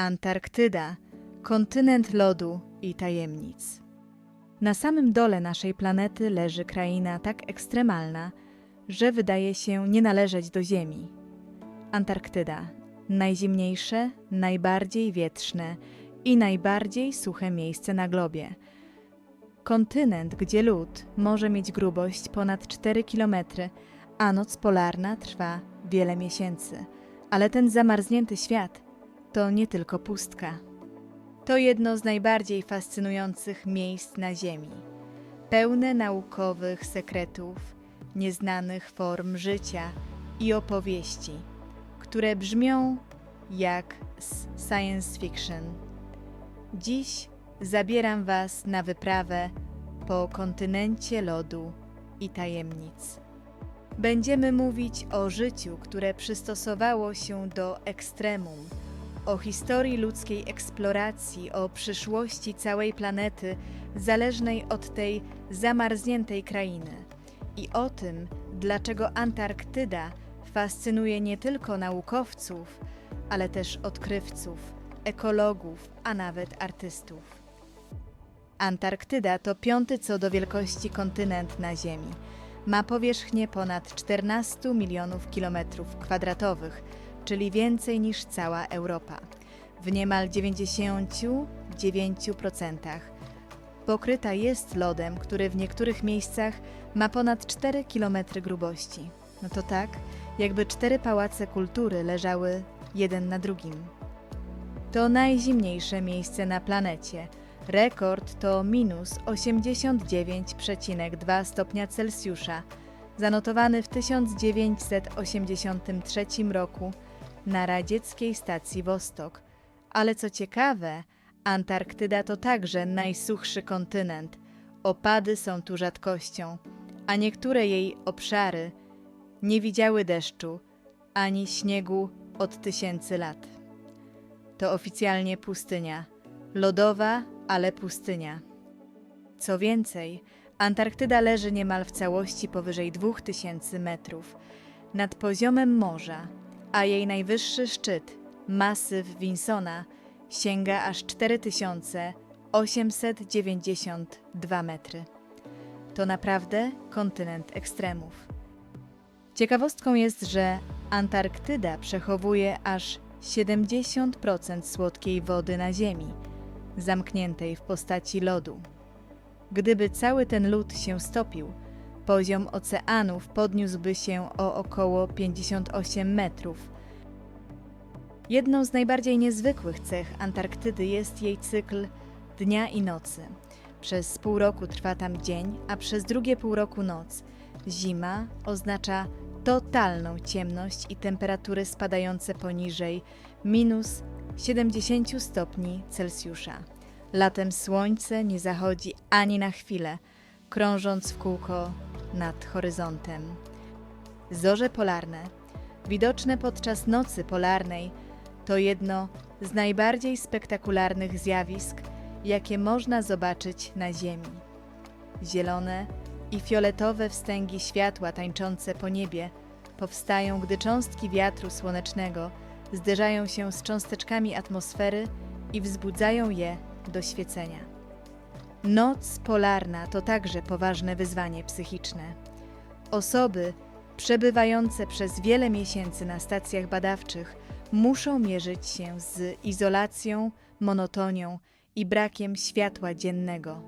Antarktyda, kontynent lodu i tajemnic. Na samym dole naszej planety leży kraina tak ekstremalna, że wydaje się nie należeć do Ziemi. Antarktyda najzimniejsze, najbardziej wietrzne i najbardziej suche miejsce na globie. Kontynent, gdzie lód może mieć grubość ponad 4 km, a noc polarna trwa wiele miesięcy. Ale ten zamarznięty świat to nie tylko pustka. To jedno z najbardziej fascynujących miejsc na Ziemi. Pełne naukowych sekretów, nieznanych form życia i opowieści, które brzmią jak z science fiction. Dziś zabieram Was na wyprawę po kontynencie lodu i tajemnic. Będziemy mówić o życiu, które przystosowało się do ekstremum, o historii ludzkiej eksploracji, o przyszłości całej planety zależnej od tej zamarzniętej krainy i o tym, dlaczego Antarktyda fascynuje nie tylko naukowców, ale też odkrywców, ekologów, a nawet artystów. Antarktyda to piąty co do wielkości kontynent na Ziemi. Ma powierzchnię ponad 14 milionów kilometrów kwadratowych, czyli więcej niż cała Europa. W niemal 99% pokryta jest lodem, który w niektórych miejscach ma ponad 4 km grubości. No to tak, jakby cztery pałace kultury leżały jeden na drugim. To najzimniejsze miejsce na planecie. Rekord to minus 89,2 stopnia Celsjusza, zanotowany w 1983 roku na radzieckiej stacji Wostok. Ale co ciekawe, Antarktyda to także najsuchszy kontynent. Opady są tu rzadkością, a niektóre jej obszary nie widziały deszczu ani śniegu od tysięcy lat. To oficjalnie pustynia, lodowa, ale pustynia. Co więcej, Antarktyda leży niemal w całości powyżej 2000 metrów nad poziomem morza, a jej najwyższy szczyt, masyw Winsona, sięga aż 4892 metry. To naprawdę kontynent ekstremów. Ciekawostką jest, że Antarktyda przechowuje aż 70% słodkiej wody na Ziemi, zamkniętej w postaci lodu. Gdyby cały ten lód się stopił, poziom oceanów podniósłby się o około 58 metrów. Jedną z najbardziej niezwykłych cech Antarktydy jest jej cykl dnia i nocy. Przez pół roku trwa tam dzień, a przez drugie pół roku noc. Zima oznacza totalną ciemność i temperatury spadające poniżej minus 70 stopni Celsjusza. Latem słońce nie zachodzi ani na chwilę, krążąc w kółko nad horyzontem. Zorze polarne, widoczne podczas nocy polarnej, to jedno z najbardziej spektakularnych zjawisk, jakie można zobaczyć na Ziemi. Zielone, i fioletowe wstęgi światła tańczące po niebie powstają, gdy cząstki wiatru słonecznego zderzają się z cząsteczkami atmosfery i wzbudzają je do świecenia. Noc polarna to także poważne wyzwanie psychiczne. Osoby przebywające przez wiele miesięcy na stacjach badawczych muszą mierzyć się z izolacją, monotonią i brakiem światła dziennego.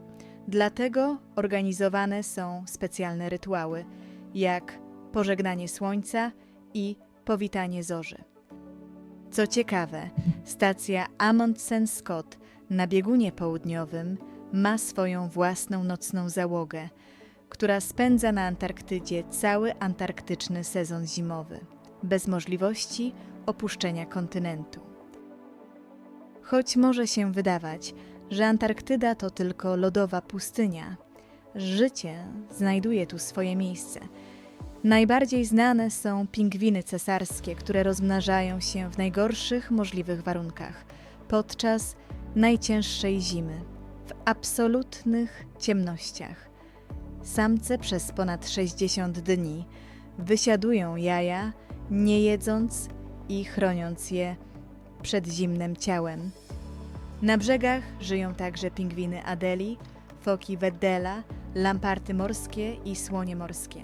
Dlatego organizowane są specjalne rytuały, jak pożegnanie słońca i powitanie zorzy. Co ciekawe, stacja Amundsen Scott na biegunie południowym ma swoją własną nocną załogę, która spędza na Antarktydzie cały antarktyczny sezon zimowy, bez możliwości opuszczenia kontynentu. Choć może się wydawać, że Antarktyda to tylko lodowa pustynia. Życie znajduje tu swoje miejsce. Najbardziej znane są pingwiny cesarskie, które rozmnażają się w najgorszych możliwych warunkach podczas najcięższej zimy, w absolutnych ciemnościach. Samce przez ponad 60 dni wysiadują jaja, nie jedząc i chroniąc je przed zimnym ciałem. Na brzegach żyją także pingwiny Adeli, foki Weddela, lamparty morskie i słonie morskie.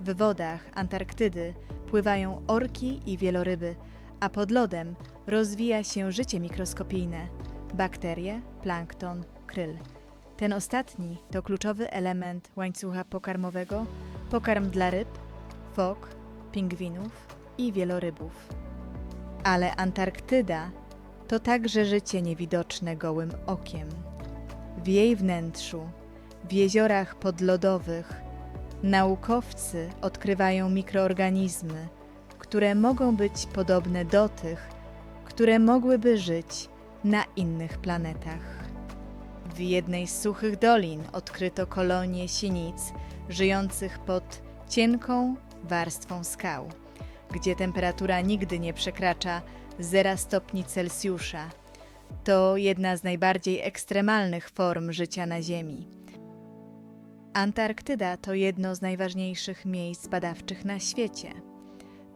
W wodach Antarktydy pływają orki i wieloryby, a pod lodem rozwija się życie mikroskopijne bakterie, plankton, Ten ostatni to kluczowy element łańcucha pokarmowego, pokarm dla ryb, fok, pingwinów i wielorybów. Ale Antarktyda to także życie niewidoczne gołym okiem. W jej wnętrzu, w jeziorach podlodowych, naukowcy odkrywają mikroorganizmy, które mogą być podobne do tych, które mogłyby żyć na innych planetach. W jednej z suchych dolin odkryto kolonie sinic żyjących pod cienką warstwą skał, gdzie temperatura nigdy nie przekracza 0 stopni Celsjusza. To jedna z najbardziej ekstremalnych form życia na Ziemi. Antarktyda to jedno z najważniejszych miejsc badawczych na świecie.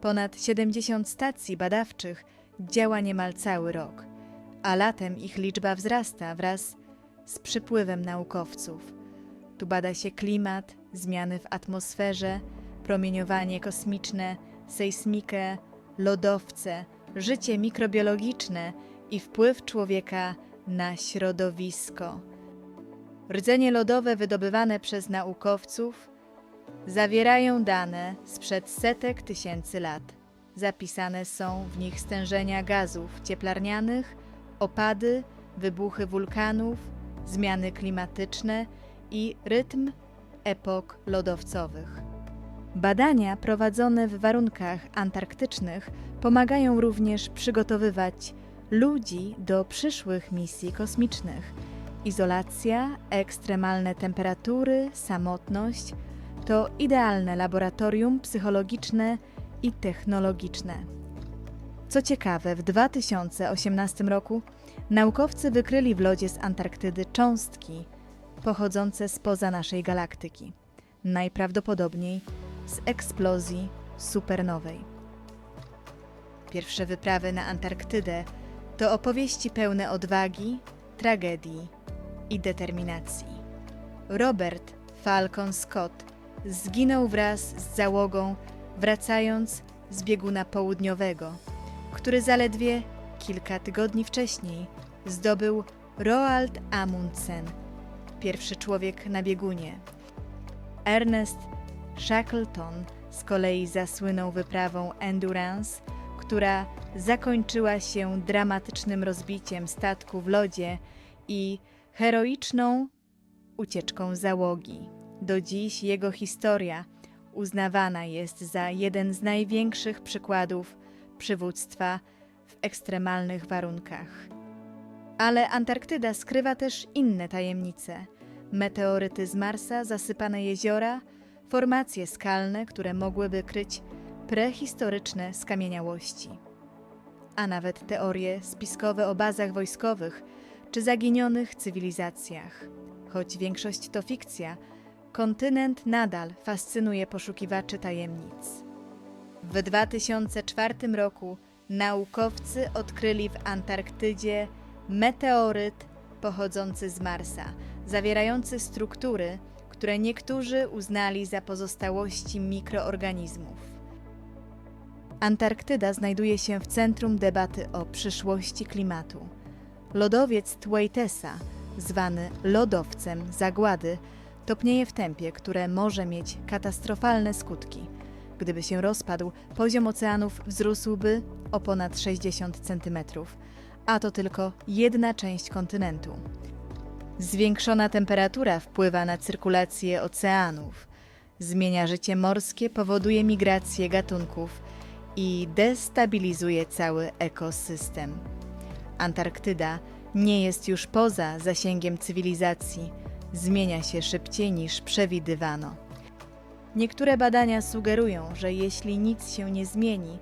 Ponad 70 stacji badawczych działa niemal cały rok, a latem ich liczba wzrasta wraz z przypływem naukowców. Tu bada się klimat, zmiany w atmosferze, promieniowanie kosmiczne, sejsmikę, lodowce, życie mikrobiologiczne i wpływ człowieka na środowisko. Rdzenie lodowe wydobywane przez naukowców zawierają dane sprzed setek tysięcy lat. Zapisane są w nich stężenia gazów cieplarnianych, opady, wybuchy wulkanów, zmiany klimatyczne i rytm epok lodowcowych. Badania prowadzone w warunkach antarktycznych pomagają również przygotowywać ludzi do przyszłych misji kosmicznych. Izolacja, ekstremalne temperatury, samotność to idealne laboratorium psychologiczne i technologiczne. Co ciekawe, w 2018 roku naukowcy wykryli w lodzie z Antarktydy cząstki pochodzące spoza naszej galaktyki, najprawdopodobniej z eksplozji supernowej. Pierwsze wyprawy na Antarktydę to opowieści pełne odwagi, tragedii i determinacji. Robert Falcon Scott zginął wraz z załogą, wracając z bieguna południowego, który zaledwie kilka tygodni wcześniej zdobył Roald Amundsen, pierwszy człowiek na biegunie. Ernest Shackleton z kolei zasłynął wyprawą Endurance, która zakończyła się dramatycznym rozbiciem statku w lodzie i heroiczną ucieczką załogi. Do dziś jego historia uznawana jest za jeden z największych przykładów przywództwa w ekstremalnych warunkach. Ale Antarktyda skrywa też inne tajemnice: meteoryty z Marsa, zasypane jeziora, formacje skalne, które mogłyby kryć prehistoryczne skamieniałości. A nawet teorie spiskowe o bazach wojskowych czy zaginionych cywilizacjach. Choć większość to fikcja, kontynent nadal fascynuje poszukiwaczy tajemnic. W 2004 roku naukowcy odkryli w Antarktydzie meteoryt pochodzący z Marsa, zawierający struktury, które niektórzy uznali za pozostałości mikroorganizmów. Antarktyda znajduje się w centrum debaty o przyszłości klimatu. Lodowiec Thwaites,a zwany lodowcem zagłady, topnieje w tempie, które może mieć katastrofalne skutki. Gdyby się rozpadł, poziom oceanów wzrósłby o ponad 60 cm, a to tylko jedna część kontynentu. Zwiększona temperatura wpływa na cyrkulację oceanów, zmienia życie morskie, powoduje migrację gatunków i destabilizuje cały ekosystem. Antarktyda nie jest już poza zasięgiem cywilizacji, zmienia się szybciej niż przewidywano. Niektóre badania sugerują, że jeśli nic się nie zmieni,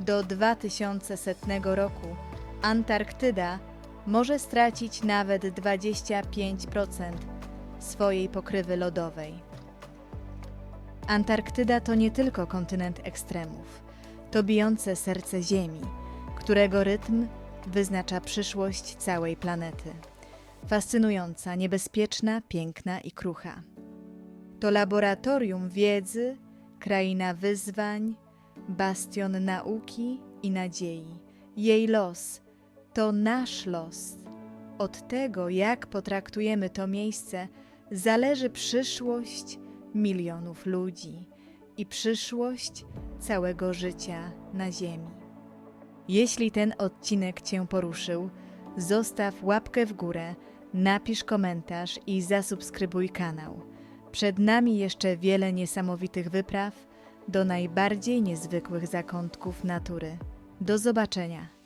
do 2100 roku Antarktyda może stracić nawet 25% swojej pokrywy lodowej. Antarktyda to nie tylko kontynent ekstremów, to bijące serce Ziemi, którego rytm wyznacza przyszłość całej planety. Fascynująca, niebezpieczna, piękna i krucha. To laboratorium wiedzy, kraina wyzwań, bastion nauki i nadziei. Jej los to nasz los. Od tego, jak potraktujemy to miejsce, zależy przyszłość milionów ludzi i przyszłość całego życia na Ziemi. Jeśli ten odcinek Cię poruszył, zostaw łapkę w górę, napisz komentarz i zasubskrybuj kanał. Przed nami jeszcze wiele niesamowitych wypraw do najbardziej niezwykłych zakątków natury. Do zobaczenia!